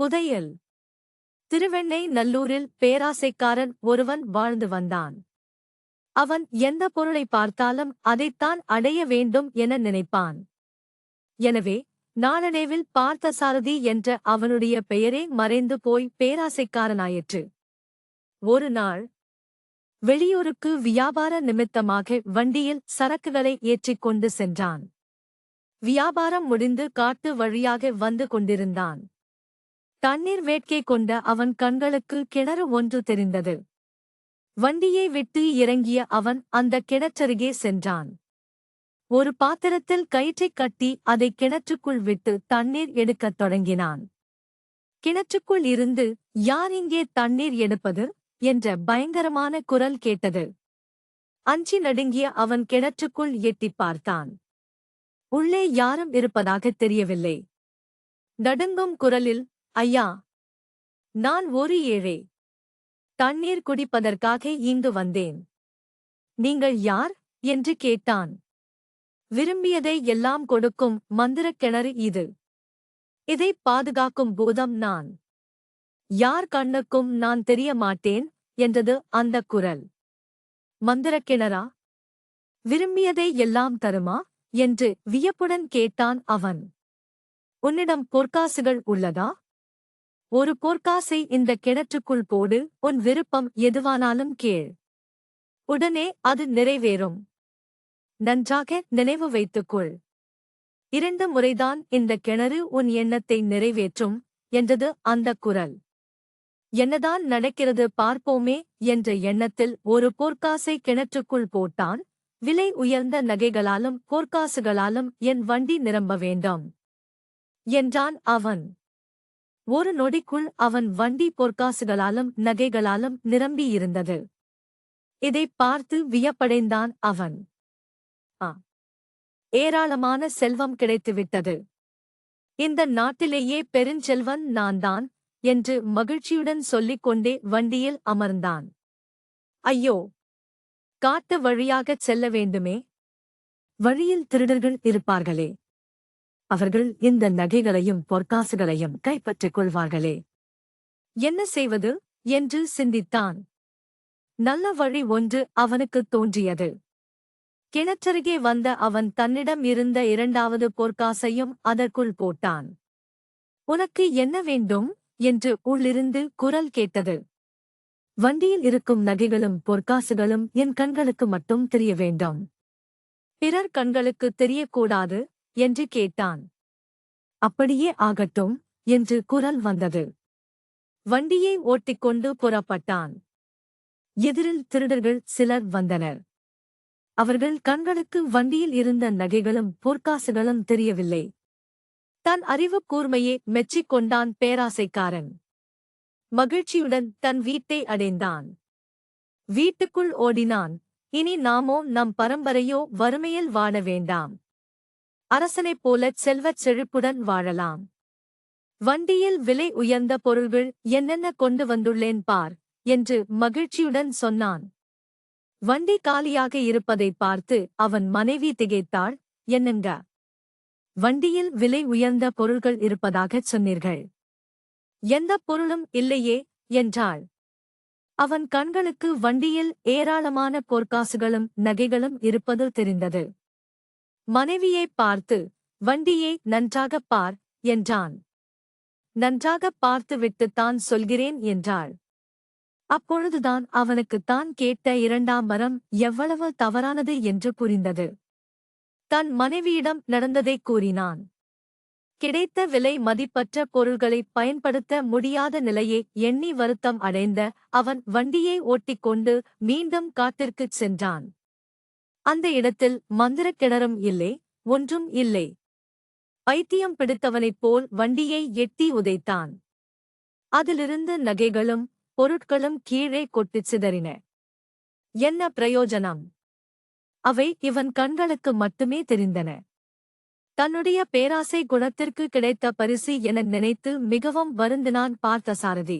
புதையல். திருவெண்ணை நல்லூரில் பேராசைக்காரன் ஒருவன் வாழ்ந்து வந்தான். அவன் எந்த பொருளை பார்த்தாலும் அதைத்தான் அடைய வேண்டும் என நினைப்பான். எனவே நாளடைவில் பார்த்தசாரதி என்ற அவனுடைய பெயரே மறைந்து போய் பேராசைக்காரனாயிற்று. ஒரு நாள் வெளியூருக்கு வியாபார நிமித்தமாக வண்டியில் சரக்குகளை ஏற்றிக் கொண்டு சென்றான். வியாபாரம் முடிந்து காட்டு வழியாக வந்து கொண்டிருந்தான். தண்ணீர் வேட்கை கொண்ட அவன் கண்களுக்கு கிணறு ஒன்று தெரிந்தது. வண்டியை விட்டு இறங்கிய அவன் அந்த கிணற்றருகே சென்றான். ஒரு பாத்திரத்தில் கயிற்றைக் கட்டி அதை கிணற்றுக்குள் விட்டு தண்ணீர் எடுக்கத் தொடங்கினான். கிணற்றுக்குள் இருந்து யார் இங்கே தண்ணீர் எடுப்பது? என்ற பயங்கரமான குரல் கேட்டது. அஞ்சி நடுங்கிய அவன் கிணற்றுக்குள் எட்டிப் பார்த்தான். உள்ளே யாரும் இருப்பதாகத் தெரியவில்லை. நடுங்கும் குரலில் ஐயா நான் ஒரு ஏழை. தண்ணீர் குடிப்பதற்காக இங்கு வந்தேன். நீங்கள் யார்? என்று கேட்டான். விரும்பியதை எல்லாம் கொடுக்கும் மந்திரக் கிணறு இது. இதைப் பாதுகாக்கும் பூதம் நான். யார் கண்ணுக்கும் நான் தெரிய மாட்டேன் என்றது அந்தக் குரல். மந்திரக் கிணறா? விரும்பியதை எல்லாம் தருமா? என்று வியப்புடன் கேட்டான் அவன். உன்னிடம் பொற்காசுகள் உள்ளதா? ஒரு பொற்காசை இந்த கிணற்றுக்குள் போடு உன் விருப்பம் எதுவானாலும் கேள். உடனே அது நிறைவேறும். நன்றாக நினைவு வைத்துக்கொள். இரண்டு முறைதான் இந்த கிணறு உன் எண்ணத்தை நிறைவேற்றும் என்றது அந்தக் குரல். என்னதான் நடக்கிறது பார்ப்போமே என்ற எண்ணத்தில் ஒரு பொற்காசை கிணற்றுக்குள் போட்டான் விலை உயர்ந்த நகைகளாலும் பொற்காசுகளாலும் என் வண்டி நிரம்ப வேண்டும் என்றான் அவன். ஒரு நொடிக்குள் அவன் வண்டி பொற்காசுகளாலும் நகைகளாலும் நிரம்பியிருந்தது. இதைப் பார்த்து வியப்படைந்தான் அவன். ஆ ஏராளமான செல்வம் கிடைத்துவிட்டது. இந்த நாட்டிலேயே பெருஞ்செல்வன் நான்தான் என்று மகிழ்ச்சியுடன் சொல்லிக் கொண்டே வண்டியில் அமர்ந்தான். ஐயோ காட்டு வழியாகச் செல்ல வேண்டுமே. வழியில் திருடர்கள் இருப்பார்களே. அவர்கள் இந்த நகைகளையும் பொற்காசுகளையும் கைப்பற்றிக் கொள்வார்களே. என்ன செய்வது? என்று சிந்தித்தான். நல்ல வழி ஒன்று அவனுக்குத் தோன்றியது. கிணற்றருகே வந்த அவன் தன்னிடம் இருந்த இரண்டாவது பொற்காசையும் அதற்குள் போட்டான். உனக்கு என்ன வேண்டும்? என்று உள்ளிருந்து குரல் கேட்டது. வண்டியில் இருக்கும் நகைகளும் பொற்காசுகளும் என் கண்களுக்கு மட்டும் தெரிய வேண்டும். பிறர் கண்களுக்கு தெரியக்கூடாது. என்று கேட்டான். அப்படியே ஆகட்டும் என்று குரல் வந்தது. வண்டியை ஓட்டிக்கொண்டு புறப்பட்டான். எதிரில் திருடர்கள் சிலர் வந்தனர். அவர்கள் கண்களுக்கு வண்டியில் இருந்த நகைகளும் பொற்காசுகளும் தெரியவில்லை. தன் அறிவு கூர்மையை மெச்சிக் கொண்டான் பேராசைக்காரன். மகிழ்ச்சியுடன் தன் வீட்டை அடைந்தான். வீட்டுக்குள் ஓடினான். இனி நாமோ நம் பரம்பரையோ வறுமையில் வாழ வேண்டாம். அரசனைப் போலச் செல்வச் செழிப்புடன் வாழலாம். வண்டியில் விலை உயர்ந்த பொருள்கள் என்னென்ன கொண்டு வந்துள்ளேன் பார் என்று மகிழ்ச்சியுடன் சொன்னான். வண்டி காலியாக இருப்பதைப் பார்த்து அவன் மனைவி திகைத்தாள் என்னங்க? வண்டியில் விலை உயர்ந்த பொருள்கள் இருப்பதாகச் சொன்னீர்கள். எந்தப் பொருளும் இல்லையே என்றாள். அவன் கண்களுக்கு வண்டியில் ஏராளமான பொற்காசுகளும் நகைகளும் இருப்பது தெரிந்தது. மனைவியைப் பார்த்து வண்டியை நன்றாகப் பார் என்றான். நன்றாகப் பார்த்துவிட்டுத் தான் சொல்கிறேன் என்றாள். அப்பொழுதுதான் அவனுக்குத் தான் கேட்ட இரண்டாம் மரம் எவ்வளவு தவறானது? என்று புரிந்தது. தன் மனைவியிடம் நடந்ததைக் கூறினான். கிடைத்த விலை மதிப்பற்ற பொருள்களைப் பயன்படுத்த முடியாத நிலையை எண்ணி வருத்தம் அடைந்த அவன் வண்டியை ஓட்டிக்கொண்டு மீண்டும் காட்டிற்குச் சென்றான். அந்த இடத்தில் மந்திரக் கிணறும் இல்லை ஒன்றும் இல்லை. பைத்தியம் பிடித்தவனைப் போல் வண்டியை எட்டி உதைத்தான். அதிலிருந்து நகைகளும் பொருட்களும் கீழே கொட்டிச் சிதறின. என்ன பிரயோஜனம்? அவை இவன் கண்களுக்கு மட்டுமே தெரிந்தன. தன்னுடைய பேராசை குணத்திற்கு கிடைத்த பரிசு என நினைத்து மிகவும் வருந்தினான் பார்த்தசாரதி.